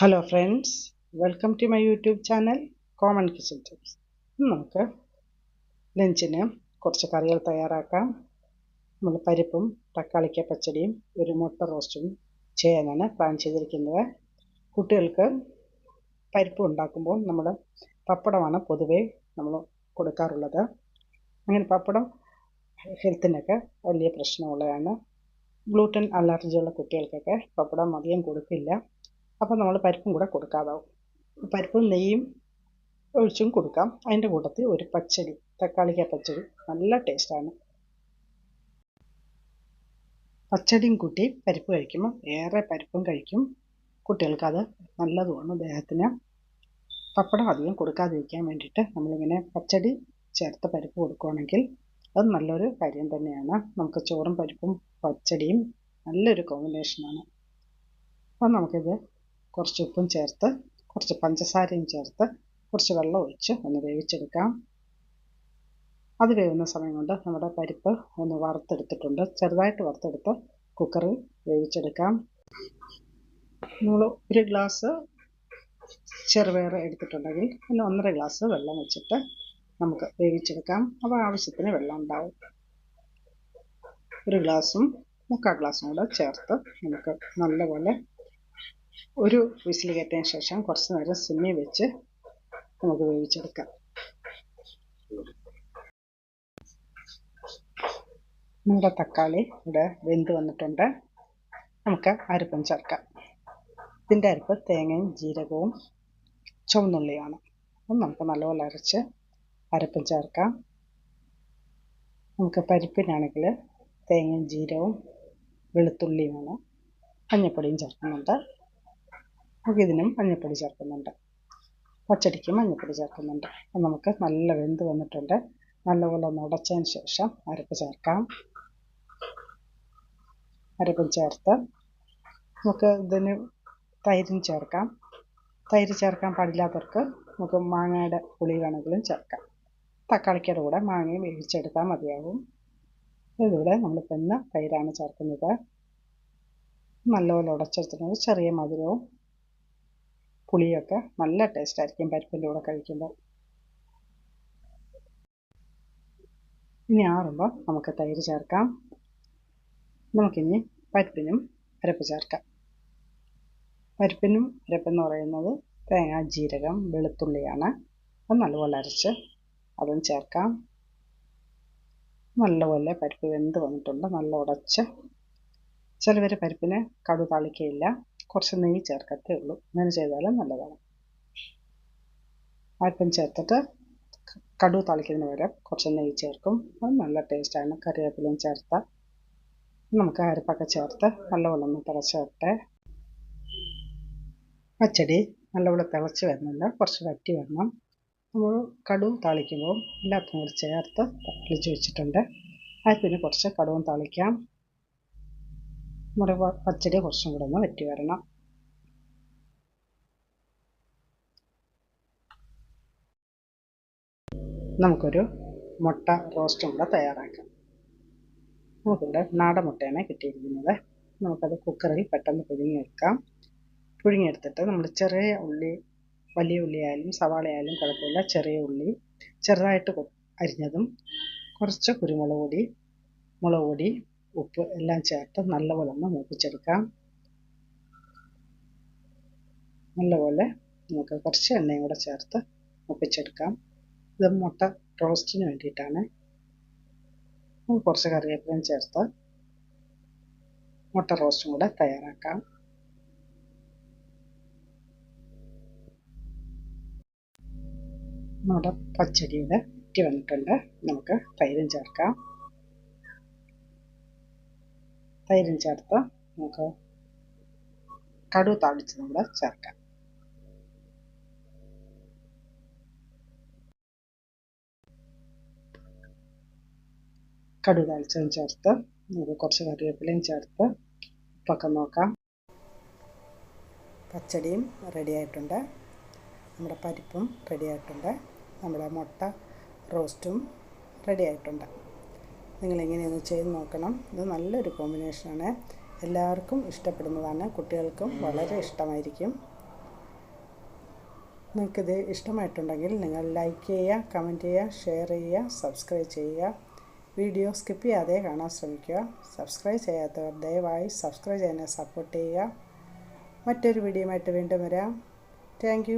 Hello friends welcome to my YouTube channel common kitchen tips നമുക്ക് ലഞ്ചിന് കുറച്ച് കറികൾ തയ്യാറാക്കാം. നമ്മൾ പരിപ്പും തക്കാളിക്ക പച്ചടിയും ഒരു മുട്ട റോസ്റ്റും ചെയ്യാനാണ് പ്ലാൻ ചെയ്തിരിക്കുന്നത്. കുട്ടികൾക്ക് പരിപ്പ് ഉണ്ടാക്കുമ്പോൾ നമ്മൾ പപ്പടമാണ് പൊതുവേ നമ്മൾ കൊടുക്കാറുള്ളത്. അങ്ങനെ പപ്പടം ഹെൽത്തിനൊക്കെ വലിയ പ്രശ്നമുള്ളതാണ്. ഗ്ലൂട്ടൻ അലർജിയുള്ള കുട്ടികൾക്കൊക്കെ പപ്പടം അധികം കൊടുക്കില്ല. അപ്പോൾ നമ്മൾ പരിപ്പും കൂടെ കൊടുക്കാതാവും. പരിപ്പും നെയ്യും ഒഴിച്ചും കൊടുക്കാം. അതിന്റെ കൂട്ടത്തിൽ ഒരു പച്ചടി തക്കാളിക്ക പച്ചടി നല്ല ടേസ്റ്റാണ് പച്ചടിയും കൂട്ടി പരിപ്പ് കഴിക്കുമ്പോൾ ഏറെ പരിപ്പും കഴിക്കും. കുട്ടികൾക്ക് കുട്ടികൾക്കത് നല്ലതുമാണ് ദേഹത്തിന്. പപ്പടം അധികം കൊടുക്കാതിരിക്കാൻ വേണ്ടിയിട്ട് നമ്മളിങ്ങനെ പച്ചടി ചേർത്ത് പരിപ്പ് കൊടുക്കുകയാണെങ്കിൽ അത് നല്ലൊരു കാര്യം തന്നെയാണ്. നമുക്ക് ചോറും പരിപ്പും പച്ചടിയും നല്ലൊരു കോമ്പിനേഷനാണ് അപ്പം നമുക്കിത് കുറച്ച് ഉപ്പും ചേർത്ത് കുറച്ച് പഞ്ചസാരയും ചേർത്ത് കുറച്ച് വെള്ളം ഒഴിച്ച് ഒന്ന് വേവിച്ചെടുക്കാം. അത് വേവുന്ന സമയം കൊണ്ട് നമ്മുടെ പരിപ്പ് ഒന്ന് വറുത്തെടുത്തിട്ടുണ്ട്. ചെറുതായിട്ട് വറുത്തെടുത്ത് കുക്കറിൽ വേവിച്ചെടുക്കാം. നമ്മൾ ഒരു ഗ്ലാസ് ചെറുപയർ എടുത്തിട്ടുണ്ടെങ്കിൽ പിന്നെ ഒന്നര ഗ്ലാസ് വെള്ളം വെച്ചിട്ട് നമുക്ക് വേവിച്ചെടുക്കാം. അപ്പോൾ ആവശ്യത്തിന് വെള്ളം ഉണ്ടാവും. ഒരു ഗ്ലാസും മുക്കാൽ ഗ്ലാസും കൂടെ ചേർത്ത് നമുക്ക് നല്ലപോലെ ഒരു വിസിൽ കയറ്റിയതിന് ശേഷം കുറച്ച് നേരം സിമ്മി വെച്ച് നമുക്ക് വേവിച്ചെടുക്കാം. നമ്മുടെ തക്കാളി ഇവിടെ വെന്ത് വന്നിട്ടുണ്ട്. നമുക്ക് അരപ്പം ചേർക്കാം. ഇതിന്റെ അരപ്പ് തേങ്ങയും ജീരകവും ചുവന്നുള്ളിയാണ് അപ്പം നമുക്ക് നല്ലപോലെ അരച്ച് അരപ്പം ചേർക്കാം. നമുക്ക് പരിപ്പിനാണെങ്കിൽ തേങ്ങയും ജീരകവും വെളുത്തുള്ളിയുമാണ്. മഞ്ഞപ്പൊടിയും ചേർക്കുന്നുണ്ട്. നമുക്ക് ഇതിനും മഞ്ഞൾപ്പൊടി ചേർക്കുന്നുണ്ട്. പച്ചടിക്ക് മഞ്ഞൾപ്പൊടി ചേർക്കുന്നുണ്ട്. അപ്പം നമുക്ക് നല്ല വെന്ത് വന്നിട്ടുണ്ട്. നല്ലപോലെ ഒന്ന് ഉടച്ചതിന് ശേഷം അരപ്പ് ചേർക്കാം. അരപ്പും ചേർത്ത് നമുക്ക് ഇതിന് തൈരും ചേർക്കാം. തൈര് ചേർക്കാൻ പാടില്ലാത്തവർക്ക് നമുക്ക് മാങ്ങയുടെ പുളി വേണമെങ്കിലും ചേർക്കാം. തക്കാളിക്കയുടെ കൂടെ മാങ്ങയും വേവിച്ചെടുത്താൽ മതിയാകും ഇതിലൂടെ നമ്മളിപ്പോൾ ഇന്ന് തൈരാണ് ചേർക്കുന്നത്. നല്ലപോലെ ഉടച്ചെടുത്തിട്ടുണ്ട്. ചെറിയ മധുരവും പുളിയൊക്കെ നല്ല ടേസ്റ്റ് ആയിരിക്കും പരിപ്പിന്റെ കൂടെ കഴിക്കുമ്പോൾ. ഇനി ആറുമ്പോൾ നമുക്ക് തൈര് ചേർക്കാം. നമുക്കിനി പരിപ്പിനും അരപ്പ് ചേർക്കാം. പരിപ്പിനും അരപ്പെന്ന് പറയുന്നത് തേങ്ങ ജീരകം വെളുത്തുള്ളിയാണ്. അത് നല്ലപോലെ അരച്ച് അതും ചേർക്കാം. നല്ലപോലെ പരിപ്പ് വെന്ത് വന്നിട്ടുണ്ട്. നല്ല ഉടച്ച്. ചിലവർ പരിപ്പിന് കടു താളിക്കയില്ല. കുറച്ച് നെയ്യ് ചേർക്കത്തേ ഉള്ളൂ. അങ്ങനെ ചെയ്താലും നല്ലതാണ്. അല്പം ചേർത്തിട്ട് കടു തളിക്കുന്നതിന് പകരം കുറച്ച് നെയ്യ് ചേർക്കും. അത് നല്ല ടേസ്റ്റാണ് കറിവേപ്പിലയും ചേർത്ത് നമുക്ക് അരപ്പൊക്കെ ചേർത്ത് നല്ലവണ്ണം ഒന്ന് തിളച്ചേർട്ടെ പച്ചടി നല്ലവണ്ണം തിളച്ച് വരുന്നില്ല കുറച്ച് വറ്റി വരണം. നമ്മൾ കടുവും താളിക്കുമ്പോൾ എല്ലാത്തും കൂടി ചേർത്ത് തളിച്ച് വെച്ചിട്ടുണ്ട്. പിന്നെ കുറച്ച് കടുവും താളിക്കാം. നമ്മുടെ പച്ചടി കുറച്ചും കൂടെ ഒന്ന് വറ്റി വരണം. നമുക്കൊരു മുട്ട റോസ്റ്റും കൂടെ തയ്യാറാക്കാം. നമുക്കിവിടെ നാടൻ മുട്ടയാണ് കിട്ടിയിരിക്കുന്നത്. നമുക്കത് കുക്കറിൽ പെട്ടെന്ന് പുഴുങ്ങിയെടുക്കാം. പുഴുങ്ങിയെടുത്തിട്ട് നമ്മൾ ചെറിയ ഉള്ളി വലിയ ഉള്ളി ആയാലും സവാള ആയാലും കുഴപ്പമില്ല ചെറിയ ഉള്ളി ചെറുതായിട്ട് അരിഞ്ഞതും കുറച്ച് കുരുമുളക് പൊടി മുളക് പൊടി ഉപ്പ് എല്ലാം ചേർത്ത് നല്ലപോലെ ഒന്ന് മൂപ്പിച്ചെടുക്കാം. നല്ലപോലെ നമുക്ക് കുറച്ച് എണ്ണയും കൂടെ ചേർത്ത് മൂപ്പിച്ചെടുക്കാം. ഇത് മുട്ട റോസ്റ്റിന് വേണ്ടിയിട്ടാണ്. കുറച്ച് കറിവേപ്പിലയും ചേർത്ത് മുട്ട റോസ്റ്റും കൂടെ തയ്യാറാക്കാം. നമ്മുടെ പച്ചടിയുടെ ഇറ്റി വന്നിട്ടുണ്ട്. നമുക്ക് തൈരും ചേർക്കാം. തൈരും ചേർത്ത് നമുക്ക് കടു താളിച്ച് നമ്മൾ ചേർക്കാം. കടു താളിച്ചതും ചേർത്ത് നമുക്ക് കുറച്ച് കറിവേപ്പിലയും ചേർത്ത് ഉപ്പൊക്കെ നോക്കാം. പച്ചടിയും റെഡിയായിട്ടുണ്ട് നമ്മുടെ പരിപ്പും റെഡിയായിട്ടുണ്ട് നമ്മുടെ മുട്ട റോസ്റ്റും റെഡി ആയിട്ടുണ്ട്. നിങ്ങളിങ്ങനെയൊന്ന് ചെയ്ത് നോക്കണം. ഇത് നല്ലൊരു കോമ്പിനേഷനാണ്. എല്ലാവർക്കും ഇഷ്ടപ്പെടുന്നതാണ്. കുട്ടികൾക്കും വളരെ ഇഷ്ടമായിരിക്കും. നിങ്ങൾക്കിത് ഇഷ്ടമായിട്ടുണ്ടെങ്കിൽ നിങ്ങൾ ലൈക്ക് ചെയ്യുക കമന്റ് ചെയ്യുക ഷെയർ ചെയ്യുക സബ്സ്ക്രൈബ് ചെയ്യുക. വീഡിയോ സ്കിപ്പ് ചെയ്യാതെ കാണാൻ ശ്രമിക്കുക. സബ്സ്ക്രൈബ് ചെയ്യാത്തവർ ദയവായി സബ്സ്ക്രൈബ് ചെയ്യാനെ സപ്പോർട്ട് ചെയ്യുക. മറ്റൊരു വീഡിയോയുമായിട്ട് വീണ്ടും വരാം. താങ്ക്